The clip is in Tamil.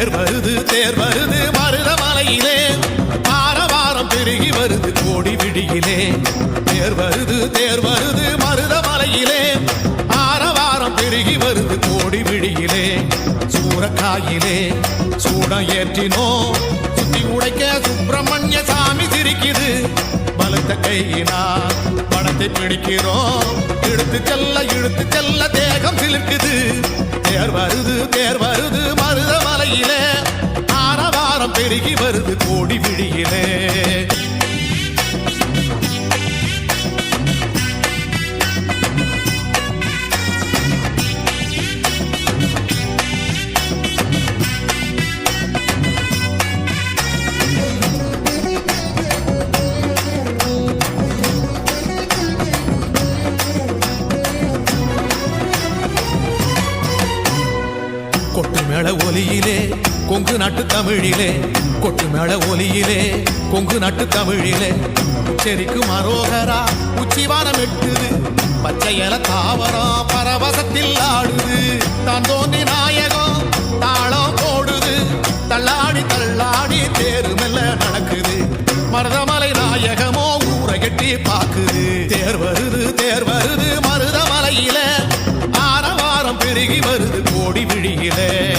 தேர் வருது தேர் வருது மருதமலையிலே ஆரவாரம் பெருகி வருது கோடி விடியிலே. தேர் வருது தேர் வருது மருதமலையிலே ஆரவாரம் பெருகி வருது கோடி விடியிலே. சூறக்காயிலே சூடம் ஏற்றினோம் சுத்தி உடைக்க சுப்பிரமணிய சாமி சிரிக்குது. பலத்த கையினால் பணத்தை பிடிக்கிறோம் இழுத்து செல்ல இழுத்து செல்ல தேகம் சிலுக்குது தேர் வருது தேர் வருது மருத மருதமலையிலே ஆரவாரம் பெருகி வருது கோடி விழியிலே. கொட்டு மேள ஒலியிலே கொங்கு நாட்டு தமிழிலே. கொட்டு மேள ஒலியிலே கொங்கு நாட்டு தமிழிலே. செரிக்கு மரோகரா உச்சிவானம் எட்டுது. பச்சை என தாவரம் பரவசத்தில் ஆடுது. தான் தோன்றி நாயகம் தாளம் போடுது. தள்ளாடி தள்ளாடி தேரு மெல்ல நடக்குது. மருதமலை நாயகமோ ஊரை கட்டி பாக்குது தேர் வருது தேர் வருது மருதமலையில. ஆரவாரம் பெருகி வருது கோடி விழியிலே.